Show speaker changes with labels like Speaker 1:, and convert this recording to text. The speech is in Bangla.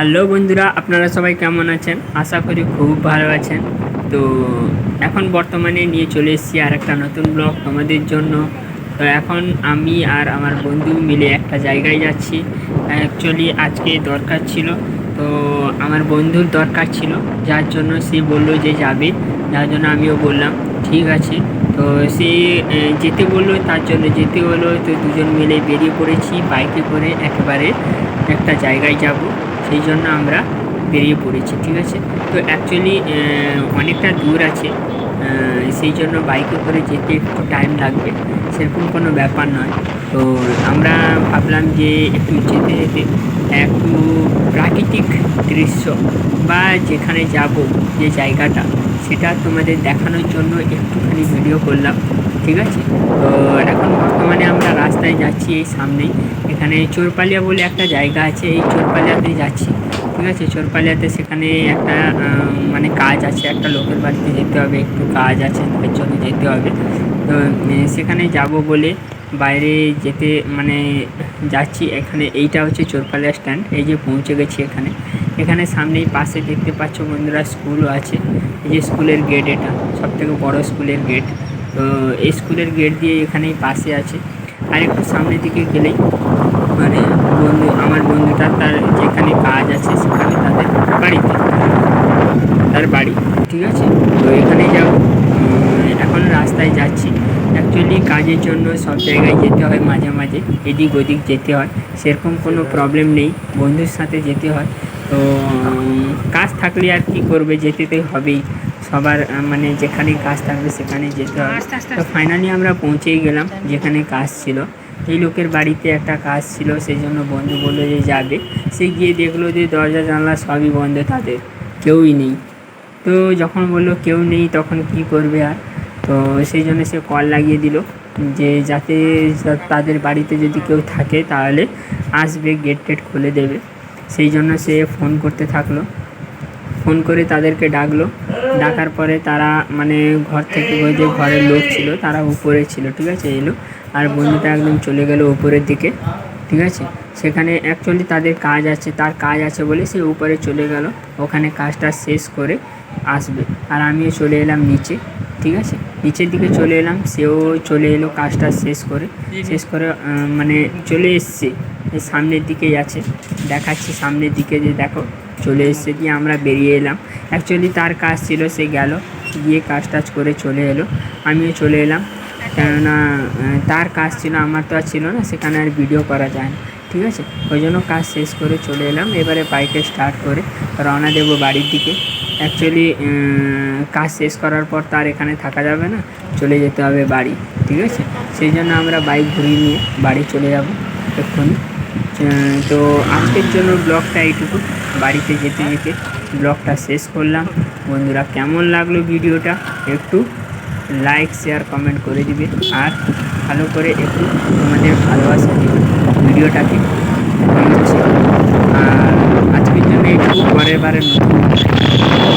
Speaker 1: হ্যালো বন্ধুরা, আপনারা সবাই কেমন আছেন? আশা করি খুব ভালো আছেন। তো এখন বর্তমানে নিয়ে চলে এসেছি আর একটা নতুন ব্লগ তোমাদের জন্য। তো এখন আমি আর আমার বন্ধু মিলে একটা জায়গায় যাচ্ছি। অ্যাকচুয়ালি আজকে দরকার ছিল, তো আমার বন্ধুর দরকার ছিল। যার জন্য সে বলল যে যাবে, যার জন্য আমিও বললাম, ঠিক আছে। তো সে যেতে বলল, তার জন্য যেতে হলো। তো দুজন মিলে বেরিয়ে পড়েছি, বাইকে করে একেবারে একটা জায়গায় যাব। সেই জন্য আমরা বেরিয়ে পড়েছি, ঠিক আছে? তো অ্যাকচুয়ালি অনেকটা দূর আছে। সেই জন্য বাইকে করে যেতে একটু টাইম লাগবে। সেরকম কোনো ব্যাপার নয়। তো আমরা ভাবলাম যে একটু যেতে যেতে একটু প্রাকৃতিক দৃশ্য বা যেখানে যাব, যে জায়গাটা, সেটা তোমাদের দেখানোর জন্য একটুখানি ভিডিও করলাম, ঠিক আছে? তো এখন বর্তমানে আমরা রাস্তায় যাচ্ছি এই সামনেই। এখানে চোরপালিয়া বলে একটা জায়গা আছে, এই চোরপালিয়াতে যাচ্ছি, ঠিক আছে? চোরপালিয়াতে সেখানে একটা মানে কাজ আছে, একটা লোকের বাড়িতে যেতে হবে, একটু কাজ আছে, তার জন্য যেতে হবে। তো সেখানে যাব বলে বাইরে যেতে মানে যাচ্ছি এখানে এইটা হচ্ছে চোরপালিয়া স্ট্যান্ড এই যে পৌঁছে গেছি এখানে। এখানে সামনেই পাশে দেখতে পাচ্ছ বন্ধুরা স্কুলও আছে। এই যে স্কুলের গেট এটা সব থেকে বড়ো স্কুলের গেট তো এই স্কুলের গেট দিয়ে এখানেই পাশে আছে। আর একটু সামনের দিকে গেলেই মানে বন্ধু আমার বন্ধুটা তার যেখানে কাজ আছে সেখানে তাদের বাড়িতে তার বাড়ি ঠিক আছে? তো এখানে উম, এখন রাস্তায় যাচ্ছি। অ্যাকচুয়ালি কাজের জন্য সব জায়গায় যেতে হয় মাঝে মাঝে এদিক ওদিক যেতে হয়। সেরকম কোনো প্রবলেম নেই বন্ধুর সাথে যেতে হয়। তো কাজ থাকলে আর কি করবে যেতে তো হবেই। সবার মানে যেখানে কাজ থাকবে সেখানে যেতে হবে। তো ফাইনালি আমরা পৌঁছেই গেলাম যেখানে কাজ ছিল। এই লোকের বাড়িতে একটা কাজ ছিল সেই জন্য বন্ধু বলল যে যাবে। সে গিয়ে দেখল যে দরজা জানলা সবই বন্ধ তাদের কেউই নেই। তো যখন বলল কেউ নেই তখন কি করবে আর? তো সেই জন্য সে কল লাগিয়ে দিল যে যাতে তাদের বাড়িতে যদি কেউ থাকে তাহলে আসবে গেট টেট খুলে দেবে। সেই জন্য সে ফোন করতে থাকল। ফোন করে তাদেরকে ডাকলো। ডাকার পরে তারা মানে ঘর থেকে ওই যে ঘরের লোক ছিল, তারা উপরে ছিল, ঠিক আছে? এলো আর বন্ধুটা একদম চলে গেল উপরের দিকে, ঠিক আছে? সেখানে অ্যাকচুয়ালি তাদের কাজ আছে, তার কাজ আছে বলে সে উপরে চলে গেল। ওখানে কাজটা শেষ করে আসবে। আর আমিও চলে এলাম নিচে। ঠিক আছে? নিচের দিকে চলে এলাম সেও চলে এলো কাজটা শেষ করে। শেষ করে মানে চলে এসছে সামনের দিকেই আছে। দেখাচ্ছি সামনের দিকে যে দেখো চলে এসছে দিয়ে আমরা বেরিয়ে এলাম। অ্যাকচুয়ালি তার কাজ ছিল সে গেল গিয়ে কাজ টাজ করে চলে এলো। আমিও চলে এলাম। কেননা তার কাজ ছিল আমার তো আর ছিল না সেখানে আর ভিডিও করা যায় না। ঠিক আছে? ওই জন্য কাজ শেষ করে চলে এলাম। এবারে বাইকে স্টার্ট করে রওনা দেবো বাড়ির দিকে। অ্যাকচুয়ালি কাজ শেষ করার পর তার এখানে থাকা যাবে না। চলে যেতে হবে বাড়ি, ঠিক আছে? সেই জন্য আমরা বাইক ঘুরিয়ে নিয়ে বাড়ি চলে যাব এক্ষুনি। তো আজকের জন্য ব্লগটা এইটুকু। বাড়িতে যেতে যেতে ব্লগটা শেষ করলাম। বন্ধুরা, কেমন লাগল ভিডিওটা? একটু লাইক শেয়ার কমেন্ট করে দিবে। আর ভালো করে একটু তোমাদের ভালোবাসা দিবে। ভিডিওটাকে? আর আজকের জন্য একটু ঘরে বারে মতো